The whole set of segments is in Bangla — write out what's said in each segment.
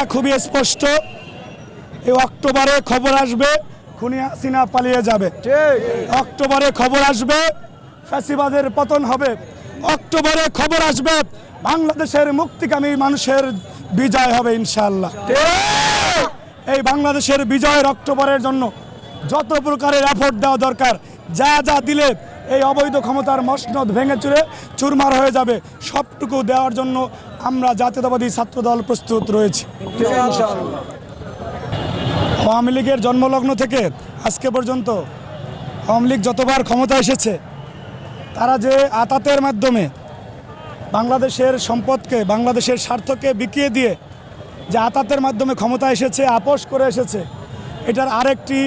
কথা খুবই স্পষ্ট। এই অক্টোবরে খবর আসবে, খুনি হাসিনা পালিয়ে যাবে। অক্টোবরে খবর আসবে, ফ্যাসিবাদের পতন হবে। অক্টোবরে খবর আসবে, বাংলাদেশের মুক্তিকামী মানুষের বিজয় হবে, ইনশাআল্লাহ। এই বাংলাদেশের বিজয়ের অক্টোবরের জন্য যত প্রকারের এফোর্ট দেওয়া দরকার, যা যা দিলে এই অবৈধ ক্ষমতার মসনদ ভেঙে চুরে চুরমার হয়ে যাবে, সবটুকু দেওয়ার জন্য আমরা জাতীয়তাবাদী ছাত্রদল প্রস্তুত রয়েছি। আওয়ামী লীগের জন্মলগ্ন থেকে আজকে পর্যন্ত আওয়ামী লীগ যতবার ক্ষমতা এসেছে, তারা যে আতাতের মাধ্যমে বাংলাদেশের সম্পদকে, বাংলাদেশের স্বার্থকে বিকিয়ে দিয়ে যে আতাতের মাধ্যমে ক্ষমতা এসেছে, আপোষ করে এসেছে, এটার আরেকটি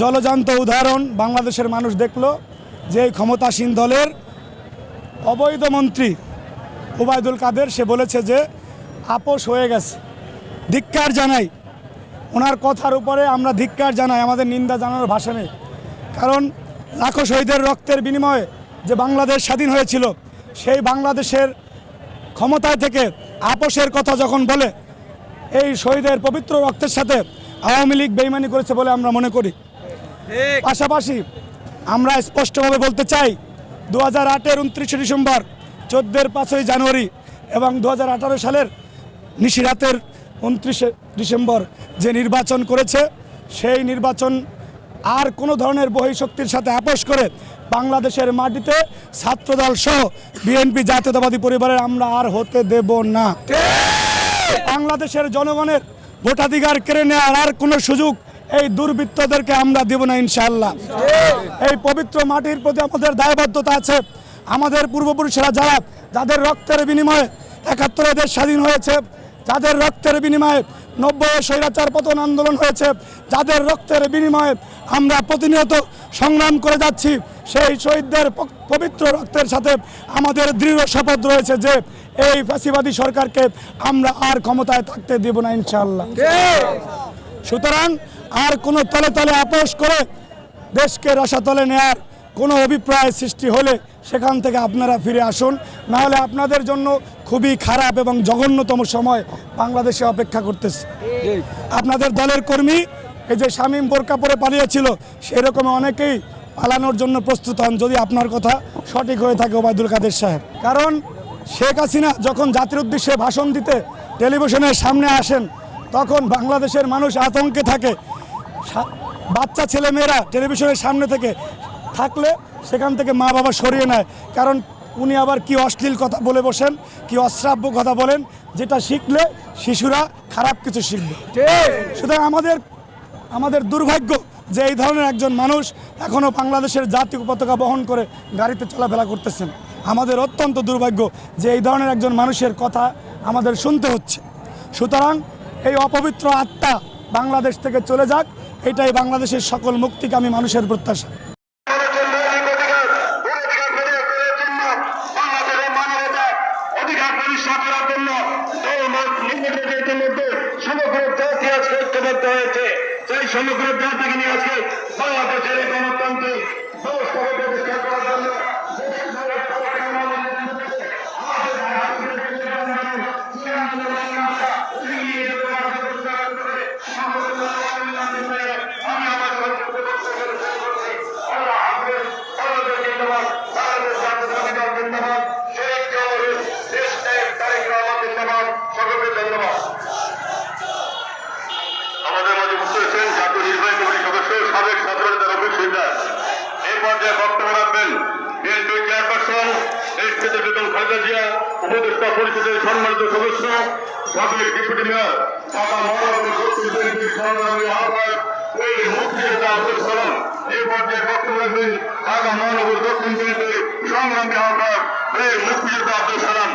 জলজান্ত উদাহরণ বাংলাদেশের মানুষ দেখল যে এই ক্ষমতাসীন দলের অবৈধ মন্ত্রী ওবায়দুল কাদের সে বলেছে যে আপোষ হয়ে গেছে। ধিক্কার জানাই। ওনার কথার উপরে আমরা ধিক্কার জানাই আমাদের নিন্দা জানানোর ভাষা নেই। কারণ লাখো শহীদের রক্তের বিনিময়ে যে বাংলাদেশ স্বাধীন হয়েছিল সেই বাংলাদেশের ক্ষমতায় থেকে আপোষের কথা যখন বলে এই শহীদের পবিত্র রক্তের সাথে আওয়ামী লীগ বেইমানি করেছে বলে আমরা মনে করি। পাশাপাশি আমরা স্পষ্টভাবে বলতে চাই দু হাজার আটের উনত্রিশে ডিসেম্বর চোদ্দের পাঁচই জানুয়ারি এবং দু হাজার আঠারো সালের নিশিরাতের উনত্রিশে ডিসেম্বর যে নির্বাচন করেছে, সেই নির্বাচন আর কোনো ধরনের বহিঃশক্তির সাথে আপোষ করে বাংলাদেশের মাটিতে ছাত্রদল সহ বিএনপি জাতীয়তাবাদী পরিবারের আমরা আর হতে দেব না। বাংলাদেশের জনগণের ভোটাধিকার কেড়ে নেওয়ার আর কোনো সুযোগ এই দুর্বৃত্তদেরকে আমরা দেব না ইনশাআল্লাহ। এই পবিত্র মাটির প্রতি আমাদের দায়বদ্ধতা আছে। আমাদের পূর্বপুরুষেরা যারা যাদের রক্তের বিনিময়ে একাত্তরে দেশ স্বাধীন হয়েছে যাদের রক্তের বিনিময়ে নব্বই স্বৈরাচার পতন আন্দোলন হয়েছে যাদের রক্তের বিনিময়ে আমরা প্রতিনিয়ত সংগ্রাম করে যাচ্ছি সেই শহীদদের পবিত্র রক্তের সাথে আমাদের দৃঢ় শপথ রয়েছে যে এই ফাঁসিবাদী সরকারকে আমরা আর ক্ষমতায় থাকতে দেব না ইনশাআল্লাহ। সুতরাং আর কোনো তলে তলে আপোষ করে দেশকে রসাতলে নেয়ার কোনো অভিপ্রায় সৃষ্টি হলে সেখান থেকে আপনারা ফিরে আসুন। নাহলে আপনাদের জন্য খুবই খারাপ এবং জঘন্যতম সময় বাংলাদেশে অপেক্ষা করতেছে। আপনাদের দলের কর্মী, এই যে শামীম বোরকা পরে পালিয়েছিল, সেরকম অনেকেই পালানোর জন্য প্রস্তুত হন, যদি আপনার কথা সঠিক হয়ে থাকে ওবায়দুল কাদের সাহেব। কারণ শেখ হাসিনা যখন জাতির উদ্দেশ্যে ভাষণ দিতে টেলিভিশনের সামনে আসেন, তখন বাংলাদেশের মানুষ আতঙ্কে থাকে। বাচ্চা ছেলে মেয়েরা টেলিভিশনের সামনে থেকে থাকলে সেখান থেকে মা বাবা সরিয়ে নেয়। কারণ উনি আবার কি অশ্লীল কথা বলে বসেন, কি অশ্রাব্য কথা বলেন, যেটা শিখলে শিশুরা খারাপ কিছু শিখবে। সুতরাং আমাদের আমাদের দুর্ভাগ্য যে এই ধরনের একজন মানুষ এখনও বাংলাদেশের জাতীয় পতাকা বহন করে গাড়িতে চলাফেরা করতেছেন। আমাদের অত্যন্ত দুর্ভাগ্য যে এই ধরনের একজন মানুষের কথা আমাদের শুনতে হচ্ছে। সুতরাং এই অপবিত্র আত্মা বাংলাদেশ থেকে চলে যাক, এটাই বাংলাদেশের সকল মুক্তিকামী মানুষের প্রত্যাশা। প্রতিষ্ঠা করার জন্য এই নির্বাচনের মধ্যে সমগ্র জাতি আজকে ঐক্যবদ্ধ হয়েছে। সেই সমগ্র জাতিকে নিয়ে আজকে বাংলাদেশের এই গণতান্ত্রিক ব্যবস্থাকে সাবেক ছাত্রনেতা রফিক সিকদার এই পর্যায়ে বক্তব্য রাখবেন বিএনপি চেয়ারপারসন এসপিতে বেতন খালেদা জিয়া, উপদেষ্টা পরিষদের সম্মানিত সদস্য, সাবেক ডেপুটি মেয়র ঢাকা মহানগর সংগ্রামী আহ্বায়ক এই মুক্তিযোদ্ধা আব্দুল সালাম। এই পর্যায়ে বক্তব্য রাখবেন ঢাকা মহানগর দক্ষিণ সংগ্রামী আহ্বায়ক এই মুক্তিযোদ্ধা আব্দুল সালাম।